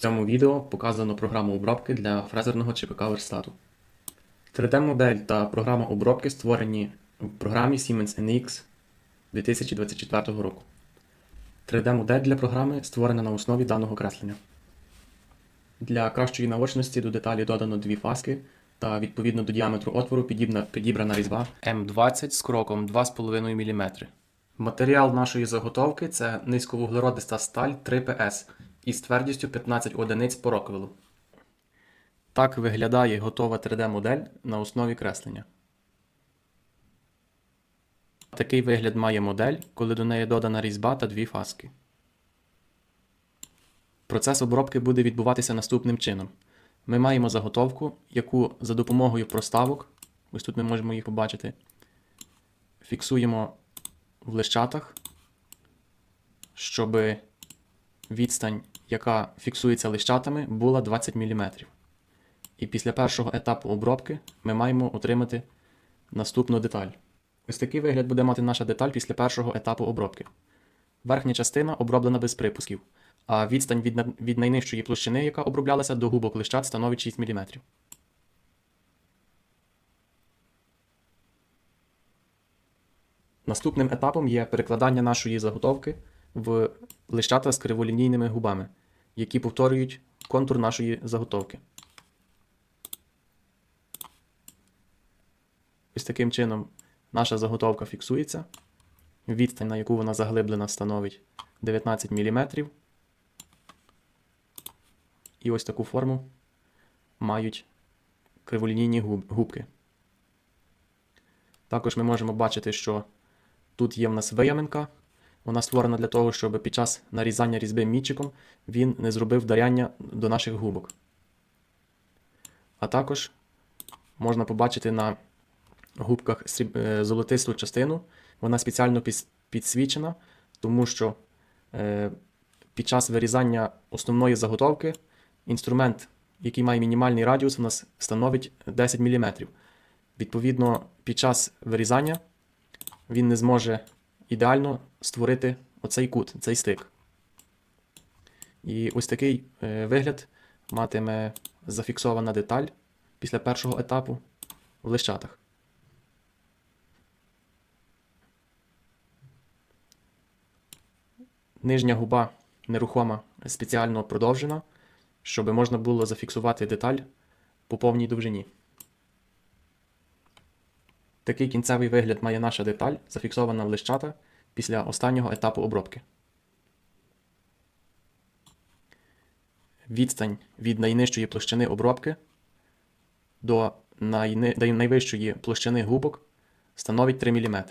цьому відео показано програму обробки для фрезерного ЧПК верстату. 3D-модель та програма обробки створені в програмі Siemens NX 2024 року. 3D-модель для програми створена на основі даного креслення. Для кращої наочності до деталі додано дві фаски та відповідно до діаметру отвору підібна, підібрана різьба М20 з кроком 2,5 мм. Матеріал нашої заготовки це низьковуглеродиста сталь 3PS із твердістю 15 одиниць по роквелу. Так виглядає готова 3D-модель на основі креслення. Такий вигляд має модель, коли до неї додана різьба та дві фаски. Процес обробки буде відбуватися наступним чином. Ми маємо заготовку, яку за допомогою проставок, ось тут ми можемо їх побачити, фіксуємо в лищатах, щоб відстань, яка фіксується лищатами, була 20 мм. І після першого етапу обробки ми маємо отримати наступну деталь. Ось такий вигляд буде мати наша деталь після першого етапу обробки. Верхня частина оброблена без припусків, а відстань від, від найнижчої площини, яка оброблялася до губок лищат, становить 6 мм. Наступним етапом є перекладання нашої заготовки в лищата з криволінійними губами, які повторюють контур нашої заготовки. Ось таким чином наша заготовка фіксується. Відстань, на яку вона заглиблена, становить 19 мм. І ось таку форму мають криволінійні губки. Також ми можемо бачити, що тут є в нас вияминка. Вона створена для того, щоб під час нарізання різьби мічиком він не зробив вдаряння до наших губок. А також можна побачити на губках е, золотисту частину. Вона спеціально підсвічена, тому що е, під час вирізання основної заготовки інструмент, який має мінімальний радіус, у нас становить 10 мм. Відповідно, під час вирізання він не зможе ідеально створити оцей кут, цей стик. І ось такий е, вигляд матиме зафіксована деталь після першого етапу в лищатах. Нижня губа нерухома спеціально продовжена, щоб можна було зафіксувати деталь по повній довжині. Такий кінцевий вигляд має наша деталь, зафіксована в лищата після останнього етапу обробки. Відстань від найнижчої площини обробки до найвищої площини губок становить 3 мм.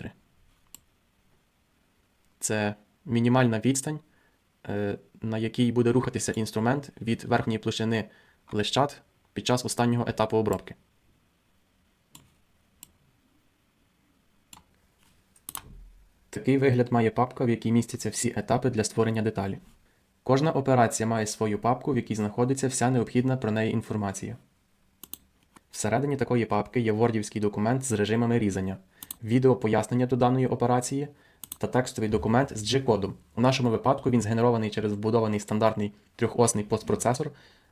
Це мінімальна відстань, е, на якій буде рухатися інструмент від верхньої площини лищат під час останнього етапу обробки. Такий вигляд має папка, в якій містяться всі етапи для створення деталі. Кожна операція має свою папку, в якій знаходиться вся необхідна про неї інформація. Всередині такої папки є вордівський документ з режимами різання, відео пояснення до даної операції та текстовий документ з G-кодом. У нашому випадку він згенерований через вбудований стандартний трьохосний постпроцесор,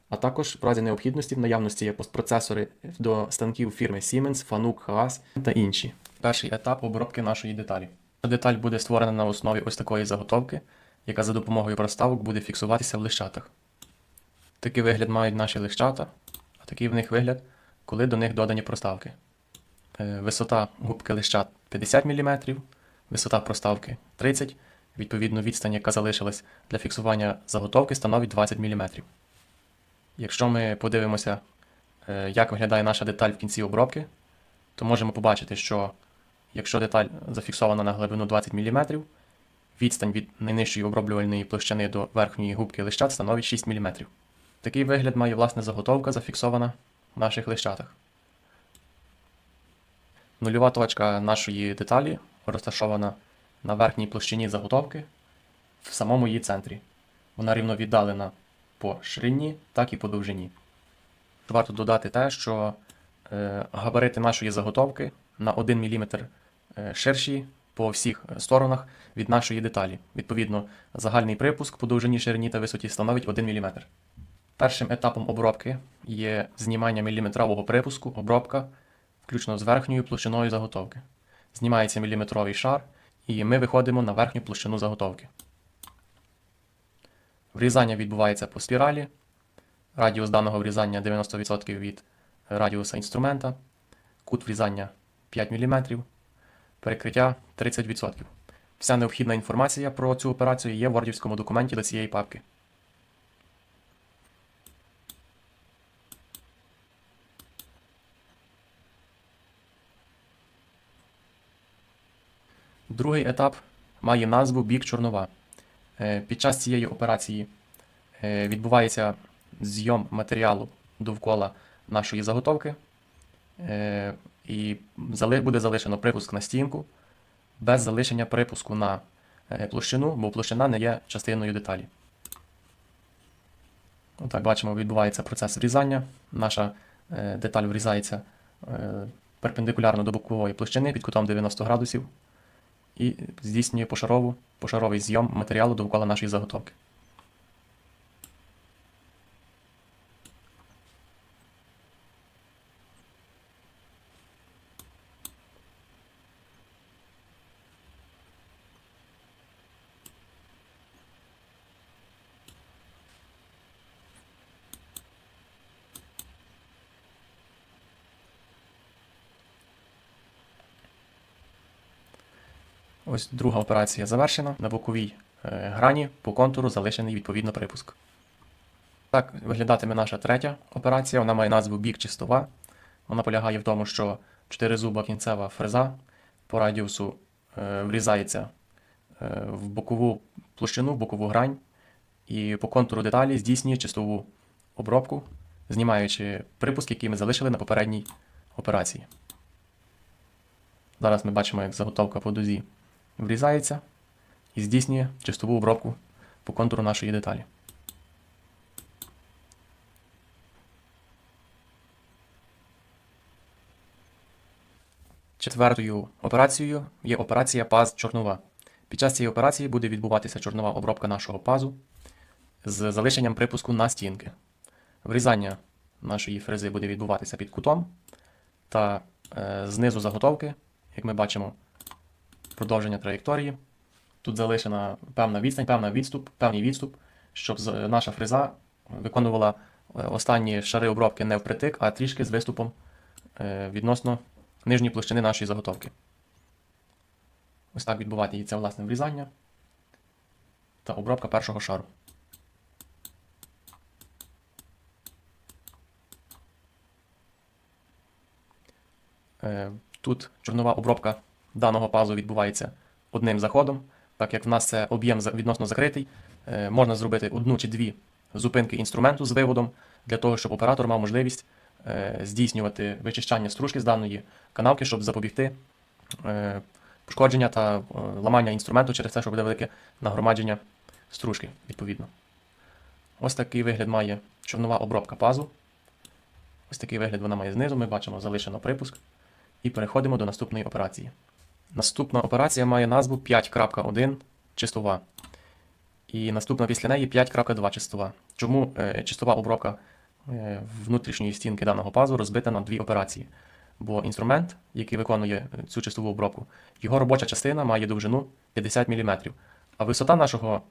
а також в разі необхідності в наявності є постпроцесори до станків фірми Siemens, Fanuc, Haas та інші. Перший етап обробки нашої деталі. Деталь буде створена на основі ось такої заготовки, яка за допомогою проставок буде фіксуватися в лищатах. Такий вигляд мають наші лищата, а такий в них вигляд, коли до них додані проставки. Е, Висота губки лищат 50 мм, висота проставки 30 Відповідно, відстань, яка залишилась для фіксування заготовки, становить 20 мм. Якщо ми подивимося, е, як виглядає наша деталь в кінці обробки, то можемо побачити, що якщо деталь зафіксована на глибину 20 мм, відстань від найнижчої оброблювальної площини до верхньої губки лищат становить 6 мм. Такий вигляд має власне заготовка, зафіксована в наших лищатах. Нульова точка нашої деталі розташована на верхній площині заготовки в самому її центрі. Вона рівно віддалена по ширині, так і по довжині. Варто додати те, що е, габарити нашої заготовки на 1 мм ширші по всіх е, сторонах від нашої деталі. Відповідно, загальний припуск по довжині, ширині та висоті становить 1 мм. Першим етапом обробки є знімання міліметрового припуску, обробка, включно з верхньою площиною заготовки. Знімається міліметровий шар, і ми виходимо на верхню площину заготовки. Врізання відбувається по спіралі. Радіус даного врізання 90% від радіуса інструмента. Кут врізання 5 мм. Перекриття 30%. Вся необхідна інформація про цю операцію є в вордівському документі до цієї папки. Другий етап має назву бік чорнова. Е, Під час цієї операції е, відбувається зйом матеріалу довкола нашої заготовки, і зали- буде залишено припуск на стінку без залишення припуску на е, площину, бо площина не є частиною деталі. Отак бачимо, відбувається процес врізання. Наша е, деталь врізається е, перпендикулярно до бокової площини під кутом 90 градусів і здійснює пошарову, пошаровий зйом матеріалу довкола нашої заготовки. Ось друга операція завершена. На боковій е, грані по контуру залишений відповідно припуск. Так виглядатиме наша третя операція. Вона має назву бік чистова. Вона полягає в тому, що чотиризуба кінцева фреза по радіусу е, врізається е, в бокову площину, в бокову грань, і по контуру деталі здійснює чистову обробку, знімаючи припуск, який ми залишили на попередній операції. Зараз ми бачимо, як заготовка по дозі врізається і здійснює чистову обробку по контуру нашої деталі. Четвертою операцією є операція паз чорнова. Під час цієї операції буде відбуватися чорнова обробка нашого пазу з залишенням припуску на стінки. Врізання нашої фрези буде відбуватися під кутом та е, знизу заготовки, як ми бачимо, продовження траєкторії. Тут залишена певна відстань, певна відступ, певний відступ, щоб наша фреза виконувала е, останні шари обробки не впритик, а трішки з виступом е, відносно нижньої площини нашої заготовки. Ось так відбувається власне врізання та обробка першого шару. Е, Тут чорнова обробка даного пазу відбувається одним заходом, так як в нас це об'єм відносно закритий, е, можна зробити одну чи дві зупинки інструменту з виводом для того, щоб оператор мав можливість е, здійснювати вичищання стружки з даної канавки, щоб запобігти е, пошкодження та ламання інструменту через те, що буде велике нагромадження стружки, відповідно. Ось такий вигляд має чорнова обробка пазу. Ось такий вигляд вона має знизу. Ми бачимо залишено припуск. І переходимо до наступної операції. Наступна операція має назву 5.1 чистова. І наступна після неї 5.2 чистова. Чому е, чистова обробка е, внутрішньої стінки даного пазу розбита на дві операції? Бо інструмент, який виконує е, цю чистову обробку, його робоча частина має довжину 50 мм, а висота нашого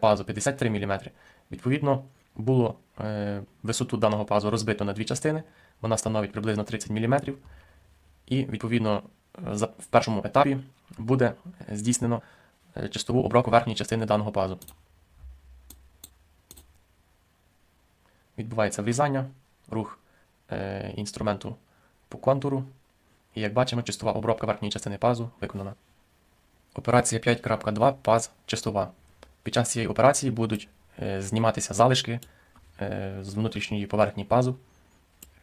пазу 53 мм. Відповідно, було висоту даного пазу розбито на дві частини, вона становить приблизно 30 мм. І, відповідно, в першому етапі буде здійснено е, чистову обробку верхньої частини даного пазу. Відбувається врізання, рух е, інструменту по контуру. І як бачимо, чистова обробка верхньої частини пазу виконана. Операція 5.2 паз чистова. Під час цієї операції будуть е, зніматися залишки е, з внутрішньої поверхні пазу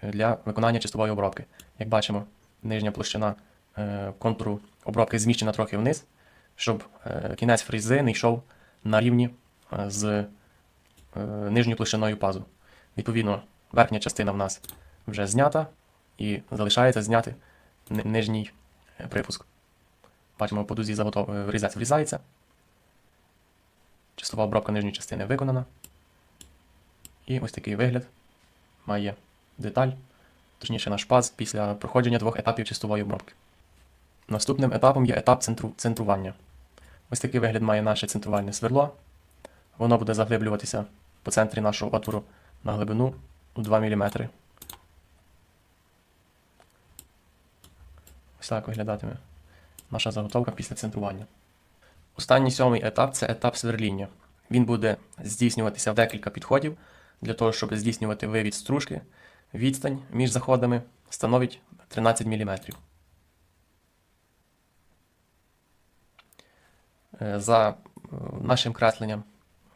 е, для виконання чистової обробки. Як бачимо, нижня площина контуру обробки зміщена трохи вниз, щоб е, кінець фрізи не йшов на рівні е, з е, нижньою площиною пазу. Відповідно, верхня частина в нас вже знята і залишається зняти нижній е, припуск. Бачимо, по дузі заготов... е, врізець врізається. Чистова обробка нижньої частини виконана. І ось такий вигляд має деталь, точніше наш паз після проходження двох етапів чистової обробки. Наступним етапом є етап центру... центрування. Ось такий вигляд має наше центрувальне сверло. Воно буде заглиблюватися по центрі нашого отвору на глибину у 2 мм. Ось так виглядатиме наша заготовка після центрування. Останній сьомий етап це етап сверління. Він буде здійснюватися в декілька підходів для того, щоб здійснювати вивід стружки. Відстань між заходами становить 13 мм. За е, нашим кресленням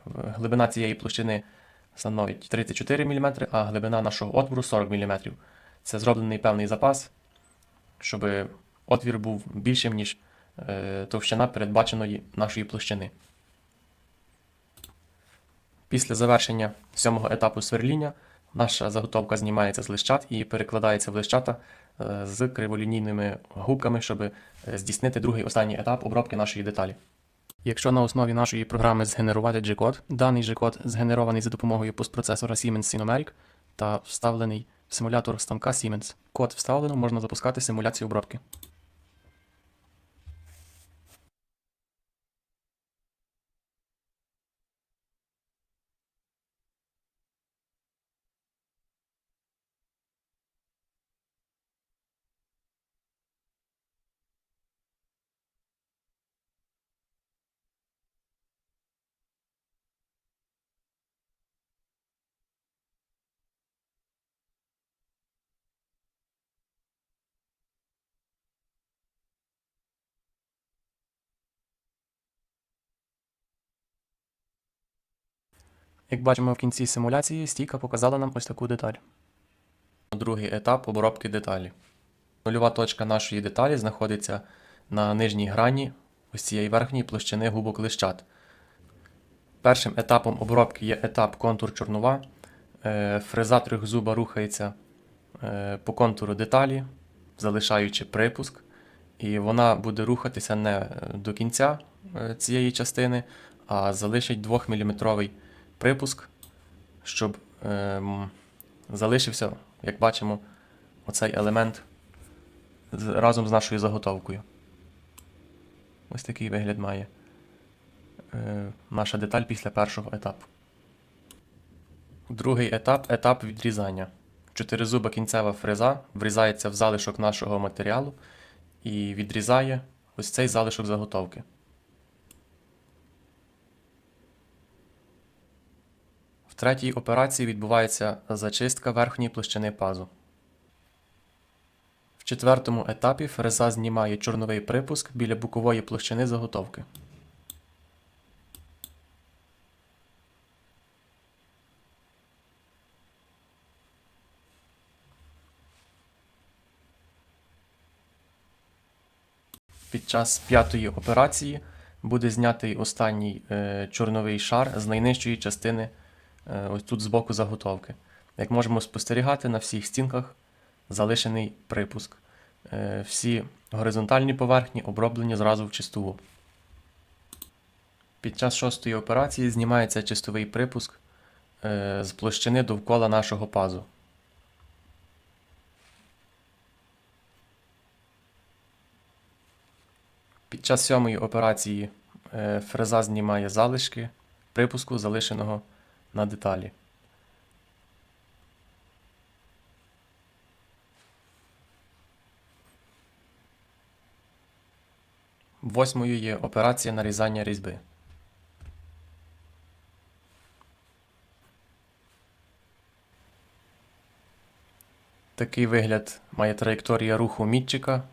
е, глибина цієї площини становить 34 мм, а глибина нашого отвору 40 мм. Це зроблений певний запас, щоб отвір був більшим, ніж е, товщина передбаченої нашої площини. Після завершення сьомого етапу сверління наша заготовка знімається з лищат і перекладається в лищата е, з криволінійними губками, щоб е, здійснити другий останній етап обробки нашої деталі. Якщо на основі нашої програми згенерувати G-код, даний G-код згенерований за допомогою постпроцесора Siemens Synomeric та вставлений в симулятор станка Siemens. Код вставлено, можна запускати симуляцію обробки. Як бачимо в кінці симуляції, стійка показала нам ось таку деталь. Другий етап обробки деталі. Нульова точка нашої деталі знаходиться на нижній грані ось цієї верхньої площини губок лищат. Першим етапом обробки є етап контур чорнова. Е, Фреза трьохзуба рухається е, по контуру деталі, залишаючи припуск. І вона буде рухатися не до кінця е, цієї частини, а залишить 2-мм припуск, щоб ем, залишився, як бачимо, оцей елемент разом з нашою заготовкою. Ось такий вигляд має е, наша деталь після першого етапу. Другий етап етап відрізання. Чотиризуба кінцева фреза врізається в залишок нашого матеріалу і відрізає ось цей залишок заготовки. Третій операції відбувається зачистка верхньої площини пазу. В четвертому етапі фреза знімає чорновий припуск біля бокової площини заготовки. Під час п'ятої операції буде знятий останній е, чорновий шар з найнижчої частини ось тут збоку заготовки. Як можемо спостерігати, на всіх стінках залишений припуск. Е, всі горизонтальні поверхні оброблені зразу в чистову. Під час шостої операції знімається чистовий припуск е, з площини довкола нашого пазу. Під час сьомої операції е, фреза знімає залишки припуску, залишеного на деталі. Восьмою є операція нарізання різьби. Такий вигляд має траєкторія руху мітчика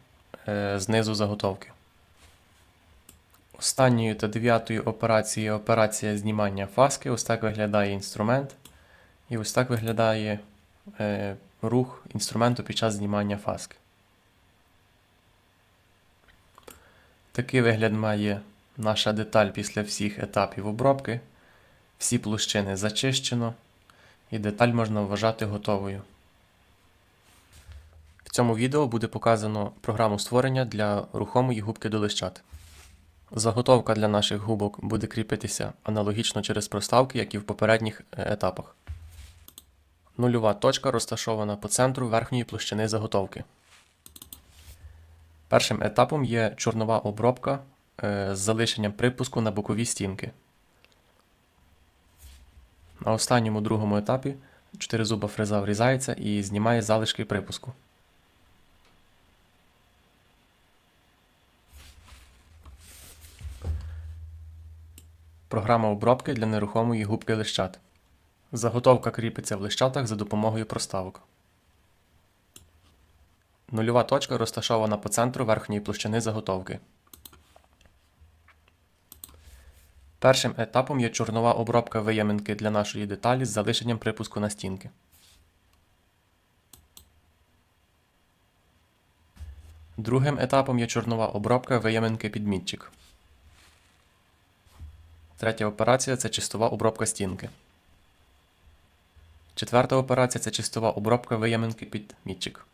е, знизу заготовки. Останньою та дев'ятою операцією операція знімання фаски. Ось так виглядає інструмент. І ось так виглядає е, рух інструменту під час знімання фаски. Такий вигляд має наша деталь після всіх етапів обробки. Всі площини зачищено, і деталь можна вважати готовою. В цьому відео буде показано програму створення для рухомої губки до лищат. Заготовка для наших губок буде кріпитися аналогічно через проставки, як і в попередніх е, етапах. Нульова точка розташована по центру верхньої площини заготовки. Першим етапом є чорнова обробка е, з залишенням припуску на бокові стінки. На останньому другому етапі чотиризуба фреза врізається і знімає залишки припуску. Програма обробки для нерухомої губки лищат. Заготовка кріпиться в лищатах за допомогою проставок. Нульова точка розташована по центру верхньої площини заготовки. Першим етапом є чорнова обробка вияминки для нашої деталі з залишенням припуску на стінки. Другим етапом є чорнова обробка вияминки під мітчик. Третя операція це чистова обробка стінки. Четверта операція це чистова обробка вияминки під мітчик.